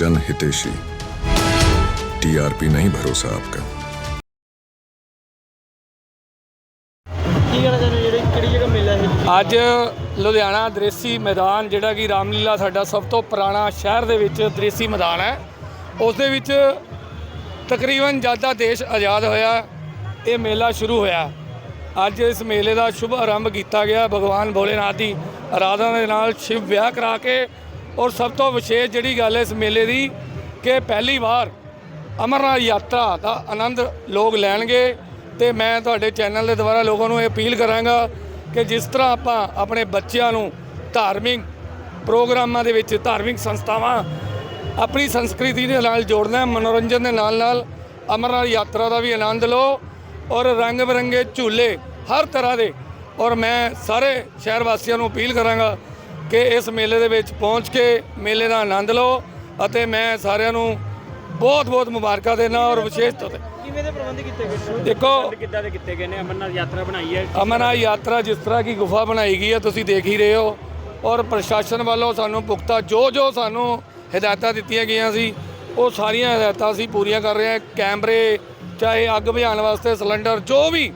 जन हितेशी टीआरपी नहीं भरोसा आपका ਕੀ ਕਹਿਣਾ ਚਾਹੁੰਦੇ ਹੋ ਜਿਹੜੀ ਕਿਹੜੀ ਜਗ੍ਹਾ ਮੇਲਾ ਹੈ ਅੱਜ ਲੁਧਿਆਣਾ ਦ੍ਰੇਸੀ ਮੈਦਾਨ ਜਿਹੜਾ ਕਿ ਰਾਮਲੀਲਾ ਸਾਡਾ ਸਭ ਤੋਂ ਪੁਰਾਣਾ ਸ਼ਹਿਰ ਦੇ ਵਿੱਚ ਦ੍ਰੇਸੀ ਮੈਦਾਨ ਹੈ ਉਸ ਦੇ ਵਿੱਚ ਤਕਰੀਬਨ ਜਦ ਦਾ ਦੇਸ਼ ਆਜ਼ਾਦ ਹੋਇਆ ਇਹ ਮੇਲਾ ਸ਼ੁਰੂ ਹੋਇਆ ਅੱਜ ਇਸ ਮੇਲੇ ਦਾ ਸ਼ੁਭ ਆਰੰਭ ਕੀਤਾ ਗਿਆ ਭਗਵਾਨ ਭੋਲੇਨਾਥ ਦੀ ਆਰਾਧਨਾ ਦੇ ਨਾਲ ਸ਼ਿਵ ਵਿਆਹ ਕਰਾ ਕੇ ਔਰ ਸਭ ਤੋਂ ਵਿਸ਼ੇਸ਼ ਜਿਹੜੀ ਗੱਲ ਹੈ ਇਸ ਮੇਲੇ ਦੀ ਕਿ ਪਹਿਲੀ ਵਾਰ ਅਮਰਨਾਥ ਯਾਤਰਾ ਦਾ ਆਨੰਦ ਲੋਕ ਲੈਣਗੇ ਤੇ ਮੈਂ ਤੁਹਾਡੇ ਚੈਨਲ ਦੇ ਦੁਆਰਾ ਲੋਕਾਂ ਨੂੰ ਇਹ ਅਪੀਲ ਕਰਾਂਗਾ ਕਿ ਜਿਸ ਤਰ੍ਹਾਂ ਆਪਾਂ ਆਪਣੇ ਬੱਚਿਆਂ ਨੂੰ ਧਾਰਮਿਕ ਪ੍ਰੋਗਰਾਮਾਂ ਦੇ ਵਿੱਚ ਧਾਰਮਿਕ ਸੰਸਥਾਵਾਂ ਆਪਣੀ ਸੰਸਕ੍ਰਿਤੀ ਦੇ ਨਾਲ ਜੋੜਨਾ, ਮਨੋਰੰਜਨ ਦੇ ਨਾਲ ਨਾਲ ਅਮਰਨਾਥ ਯਾਤਰਾ ਦਾ ਵੀ ਆਨੰਦ ਲਓ ਔਰ ਰੰਗ ਬਰੰਗੇ ਝੂਲੇ ਹਰ ਤਰ੍ਹਾਂ ਦੇ ਔਰ ਮੈਂ ਸਾਰੇ ਸ਼ਹਿਰ ਵਾਸੀਆਂ ਨੂੰ ਅਪੀਲ ਕਰਾਂਗਾ ਕਿ ਇਸ ਮੇਲੇ ਦੇ ਵਿੱਚ ਪਹੁੰਚ ਕੇ ਮੇਲੇ ਦਾ ਆਨੰਦ ਲਓ ਅਤੇ ਮੈਂ ਸਾਰਿਆਂ ਨੂੰ ਬਹੁਤ ਬਹੁਤ ਮੁਬਾਰਕਾਂ ਦੇਣਾ ਔਰ ਵਿਸ਼ੇਸ਼ ਤੌਰ ਤੇ। ਕਿਵੇਂ ਦੇ ਪ੍ਰਬੰਧ ਕੀਤੇ ਗਏ ਦੇਖੋ ਕਿੱਦਾਂ ਦੇ ਕੀਤੇ ਗਏ ਨੇ? ਅਮਰਨਾਥ ਯਾਤਰਾ ਬਣਾਈ ਹੈ। ਅਮਰਨਾਥ ਯਾਤਰਾ ਜਿਸ ਤਰ੍ਹਾਂ ਕੀ ਗੁਫਾ ਬਣਾਈ ਗਈ ਹੈ ਤੁਸੀਂ ਦੇਖ ਹੀ ਰਹੇ ਹੋ। ਔਰ ਪ੍ਰਸ਼ਾਸਨ ਵੱਲੋਂ ਸਾਨੂੰ ਪੁਖਤਾ ਜੋ ਜੋ ਸਾਨੂੰ ਹਦਾਇਤਾਂ ਦਿੱਤੀਆਂ ਗਈਆਂ ਸੀ ਉਹ ਸਾਰੀਆਂ ਹਦਾਇਤਾਂ ਅਸੀਂ ਪੂਰੀਆਂ ਕਰ ਰਹੇ ਹਾਂ। ਕੈਮਰੇ ਚਾਹੇ ਅੱਗ ਬੁਝਾਉਣ ਵਾਸਤੇ ਸਿਲੰਡਰ ਜੋ ਵੀ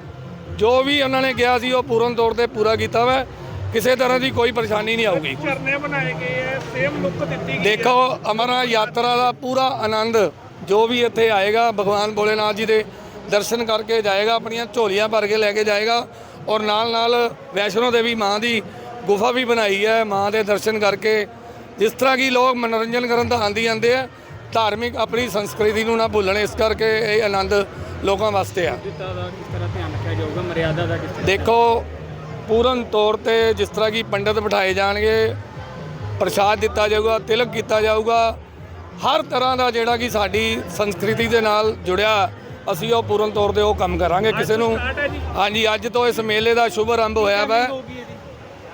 ਜੋ ਵੀ ਉਹਨਾਂ ਨੇ ਕਿਹਾ ਸੀ ਉਹ ਪੂਰਨ ਤੌਰ ਤੇ ਪੂਰਾ ਕੀਤਾ ਵਾ। ਕਿਸੇ ਤਰ੍ਹਾਂ ਦੀ ਕੋਈ ਪਰੇਸ਼ਾਨੀ ਨਹੀਂ ਆਊਗੀ। ਝਰਨੇ ਬਣਾਏ ਗਏ ਹੈ ਸੇਮ ਲੁੱਕ ਦਿੱਤੀ ਦੇਖੋ ਅਮਰਨਾਥ ਯਾਤਰਾ ਦਾ ਪੂਰਾ ਆਨੰਦ ਜੋ ਵੀ ਇੱਥੇ ਆਏਗਾ ਭਗਵਾਨ ਭੋਲੇਨਾਥ ਜੀ ਦੇ ਦਰਸ਼ਨ ਕਰਕੇ ਜਾਏਗਾ ਆਪਣੀਆਂ ਝੋਲੀਆਂ ਭਰ ਕੇ ਲੈ ਕੇ ਜਾਏਗਾ ਔਰ ਨਾਲ ਨਾਲ ਵੈਸ਼ਨੋ ਦੇਵੀ ਮਾਂ ਦੀ ਗੁਫਾ ਵੀ ਬਣਾਈ ਹੈ ਮਾਂ ਦੇ ਦਰਸ਼ਨ ਕਰਕੇ। ਜਿਸ ਤਰ੍ਹਾਂ ਕਿ ਲੋਕ ਮਨੋਰੰਜਨ ਕਰਨ ਤਾਂ ਆਂਦੀ ਜਾਂਦੇ ਆ ਧਾਰਮਿਕ ਆਪਣੀ ਸੰਸਕ੍ਰਿਤੀ ਨੂੰ ਨਾ ਭੁੱਲਣ ਇਸ ਕਰਕੇ ਇਹ ਆਨੰਦ ਲੋਕਾਂ ਵਾਸਤੇ ਆ। ਦਿੱਤਾ ਦਾ ਕਿਸ ਤਰ੍ਹਾਂ ਧਿਆਨ ਰੱਖਿਆ ਜਾਊਗਾ ਮਰਿਆਦਾ ਦਾ ਕਿਸ ਤਰ੍ਹਾਂ? ਦੇਖੋ ਪੂਰਨ ਤੌਰ ਤੇ ਜਿਸ ਤਰ੍ਹਾਂ ਕਿ ਪੰਡਤ ਬਿਠਾਏ ਜਾਣਗੇ ਪ੍ਰਸ਼ਾਦ ਦਿੱਤਾ ਜਾਊਗਾ ਤਿਲਕ ਕੀਤਾ ਜਾਊਗਾ ਹਰ ਤਰ੍ਹਾਂ ਦਾ ਜਿਹੜਾ ਕਿ ਸਾਡੀ ਸੰਸਕ੍ਰਿਤੀ ਦੇ ਨਾਲ ਜੁੜਿਆ ਅਸੀਂ ਉਹ ਪੂਰਨ ਤੌਰ ਤੇ ਉਹ ਕੰਮ ਕਰਾਂਗੇ ਕਿਸੇ ਨੂੰ। ਹਾਂਜੀ ਅੱਜ ਤੋਂ ਇਸ ਮੇਲੇ ਦਾ ਸ਼ੁਭ ਆਰੰਭ ਹੋਇਆ ਵਾ।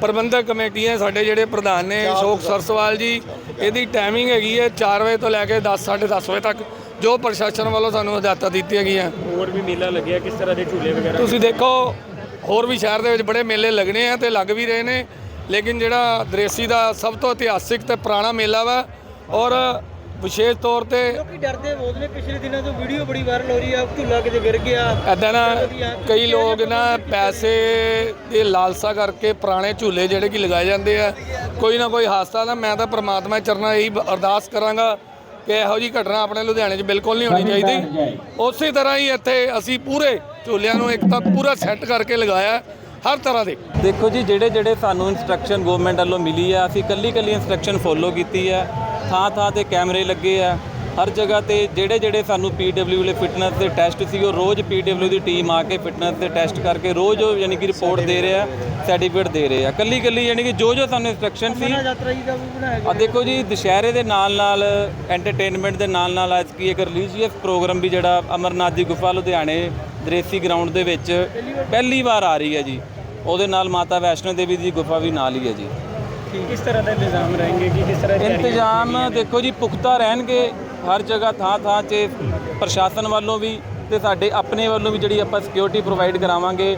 ਪ੍ਰਬੰਧਕ ਕਮੇਟੀਆਂ ਸਾਡੇ ਜਿਹੜੇ ਪ੍ਰਧਾਨ ਨੇ ਅਸ਼ੋਕ ਸਰਸਵਾਲ ਜੀ ਇਹਦੀ ਟਾਈਮਿੰਗ ਹੈਗੀ ਹੈ 4 ਵਜੇ ਤੋਂ ਲੈ ਕੇ 10 10:30 ਵਜੇ ਤੱਕ ਜੋ ਪ੍ਰਸ਼ਾਸਨ ਵੱਲੋਂ ਸਾਨੂੰ ਹਦਾਇਤਾਂ ਦਿੱਤੀਆਂ ਗਈਆਂ। ਹੋਰ ਵੀ ਮੇਲਾ ਲੱਗਿਆ ਕਿਸ ਤਰ੍ਹਾਂ ਦੇ ਝੂਲੇ ਵਗੈਰਾ? ਤੁਸੀਂ ਦੇਖੋ ਹੋਰ ਵੀ ਸ਼ਹਿਰ ਦੇ ਵਿੱਚ ਬੜੇ ਮੇਲੇ ਲੱਗਣੇ ਆ ਤੇ ਲੱਗ ਵੀ ਰਹੇ ਨੇ। ਲੇਕਿਨ ਜਿਹੜਾ ਦ੍ਰੇਸੀ ਦਾ ਸਭ ਤੋਂ ਇਤਿਹਾਸਿਕ ਤੇ ਪੁਰਾਣਾ ਮੇਲਾ ਵਾ ਔਰ ਵਿਸ਼ੇਸ਼ ਤੌਰ ਤੇ ਲੋਕੀ ਡਰਦੇ ਬਹੁਤ ਨੇ ਪਿਛਲੇ ਦਿਨਾਂ ਤੋਂ ਵੀਡੀਓ ਬੜੀ ਵਾਇਰਲ ਹੋ ਰਹੀ ਆ ਝੂਲਾ ਕਿਤੇ ਗਿਰ ਗਿਆ। ਐਦਾਂ ਨਾ ਕਈ ਲੋਕ ਨਾ ਪੈਸੇ ਦੀ ਲਾਲਸਾ ਕਰਕੇ ਪੁਰਾਣੇ ਝੂਲੇ ਜਿਹੜੇ ਕਿ ਲਗਾਏ ਜਾਂਦੇ ਆ। ਕੋਈ ਨਾ ਕੋਈ ਹਾਦਸਾ ਨਾ ਮੈਂ ਤਾਂ ਪ੍ਰਮਾਤਮਾ ਦੇ ਚਰਨਾਂ ਇਹੀ ਅਰਦਾਸ ਕਰਾਂਗਾ ਕਿ ਇਹੋ ਜੀ ਘਟਨਾ ਆਪਣੇ ਲੁਧਿਆਣੇ 'ਚ ਬਿਲਕੁਲ ਨਹੀਂ ਹੋਣੀ ਚਾਹੀਦੀ। ਉਸੇ ਤਰ੍ਹਾਂ ਹੀ ਇੱਥੇ ਅਸੀਂ ਪੂਰੇ ਝੂਲਿਆਂ ਨੂੰ ਇੱਕ ਤਾਂ ਪੂਰਾ ਸੈੱਟ ਕਰਕੇ ਲਗਾਇਆ ਹੈ, ਹਰ ਤਰ੍ਹਾਂ ਦੇ। ਦੇਖੋ ਜੀ ਜਿਹੜੇ ਜਿਹੜੇ ਸਾਨੂੰ ਇਨਸਟਰਕਸ਼ਨ ਗਵਰਨਮੈਂਟ ਵੱਲੋਂ ਮਿਲੀ ਆ ਅਸੀਂ ਕੱਲੀ ਕੱਲੀ ਇਨਸਟਰਕਸ਼ਨ ਫੋਲੋ ਕੀਤੀ ਆ। ਥਾਂ ਥਾਂ ਤੇ ਕੈਮਰੇ ਲੱਗੇ ਆ। ਹਰ ਜਗ੍ਹਾ ਤੇ ਜਿਹੜੇ ਜਿਹੜੇ ਸਾਨੂੰ ਪੀਡਬਲਿਊ ਦੇ ਫਿਟਨੈਸ ਦੇ ਟੈਸਟ ਸੀ ਉਹ ਰੋਜ਼ ਪੀਡਬਲਿਊ ਦੀ ਟੀਮ ਆ ਕੇ ਫਿਟਨੈਸ ਦੇ ਟੈਸਟ ਕਰਕੇ ਰੋਜ਼ ਉਹ ਯਾਨੀ ਕਿ ਰਿਪੋਰਟ ਦੇ ਰਹੇ ਸਰਟੀਫਿਕੇਟ ਦੇ ਰਹੇ ਆ। ਕੱਲੀ ਕੱਲੀ ਯਾਨੀ ਕਿ ਜੋ ਜੋ ਸਾਨੂੰ ਇਨਸਟਰਕਸ਼ਨ ਸੀ ਆ ਦੇਖੋ ਜੀ ਦੁਸ਼ਹਿਰੇ ਦੇ ਨਾਲ ਨਾਲ ਐਂਟਰਟੇਨਮੈਂਟ ਦੇ ਨਾਲ ਨਾਲ ਅੱਜ ਕੀ ਇੱਕ ਰਿਲੀਜੀਅਸ ਪ੍ਰੋਗਰਾਮ ਵੀ ਜਿਹੜਾ ਅਮਰਨਾਥ ਦੀ ਗੁਫਾ ਲੁਧਿਆਣੇ ਦ੍ਰੇਸੀ ਗਰਾਊਂਡ ਦੇ ਵਿੱਚ ਪਹਿਲੀ ਵਾਰ? ਆ ਰਹੀ ਹੈ ਜੀ। ਉਹਦੇ ਨਾਲ ਮਾਤਾ ਵੈਸ਼ਨੋ ਦੇਵੀ ਦੀ ਗੁਫਾ ਵੀ ਨਾਲ ਹੀ ਹੈ ਜੀ। ਕਿਸ ਤਰ੍ਹਾਂ ਦਾ ਇੰਤਜ਼ਾਮ ਰਹਿਣਗੇ? ਕਿ ਕਿਸ ਤਰ੍ਹਾਂ ਇੰਤਜ਼ਾਮ ਦੇਖੋ ਜੀ ਪੁਖਤਾ ਰਹਿਣਗੇ। ਹਰ ਜਗ੍ਹਾ ਥਾਂ ਥਾਂ 'ਤੇ ਪ੍ਰਸ਼ਾਸਨ ਵੱਲੋਂ ਵੀ ਤੇ ਸਾਡੇ ਆਪਣੇ ਵੱਲੋਂ ਵੀ ਜਿਹੜੀ ਆਪਾਂ ਸਿਕਿਉਰਿਟੀ ਪ੍ਰੋਵਾਈਡ ਕਰਾਵਾਂਗੇ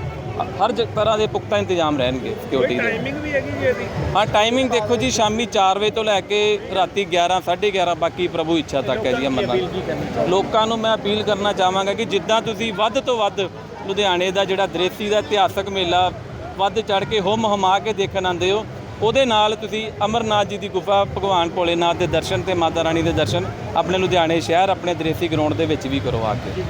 ਹਰ ਜ- ਤਰ੍ਹਾਂ ਦੇ ਪੁਖਤਾ ਇੰਤਜ਼ਾਮ ਰਹਿਣਗੇ ਸਿਕਿਉਰਿਟੀ ਦੇ। ਟਾਈਮਿੰਗ ਵੀ ਹੈਗੀ ਜੀ ਇਹਦੀ? ਹਾਂ ਟਾਈਮਿੰਗ ਦੇਖੋ ਜੀ ਸ਼ਾਮੀ 4 ਵਜੇ ਤੋਂ ਲੈ ਕੇ ਰਾਤੀ 11 11:30 ਬਾਕੀ ਪ੍ਰਭੂ ਇੱਛਾ ਤੱਕ ਹੈ ਜੀ ਅਮਰਨਾਥ। ਲੋਕਾਂ ਨੂੰ ਮੈਂ ਅਪੀਲ ਕਰਨਾ ਚਾਹਾਂਗਾ ਕਿ ਜਿੱਦਾਂ ਤੁਸੀਂ ਵੱਧ ਤੋਂ ਵੱਧ ਲੁਧਿਆਣੇ ਦਾ ਜਿਹੜਾ ਦ੍ਰੇਸੀ ਦਾ ਇਤਿਹਾਸਕ ਮੇਲਾ ਵੱਧ ਚੜ ਕੇ ਹੁਮ ਹਮਾ ਕੇ ਦੇਖਣ ਆਉਂਦੇ ਹੋ ਉਹਦੇ ਨਾਲ ਤੁਸੀਂ ਅਮਰਨਾਥ ਜੀ ਦੀ ਗੁਫਾ ਭਗਵਾਨ ਭੋਲੇਨਾਥ ਦੇ ਦਰਸ਼ਨ ਤੇ ਮਾਤਾ ਰਾਣੀ ਦੇ ਦਰਸ਼ਨ, ਆਪਣੇ ਲੁਧਿਆਣੇ ਸ਼ਹਿਰ, ਆਪਣੇ ਦਰੇਸੀ ਗਰਾਊਂਡ ਦੇ ਵਿੱਚ ਵੀ ਕਰਵਾ ਕੇ।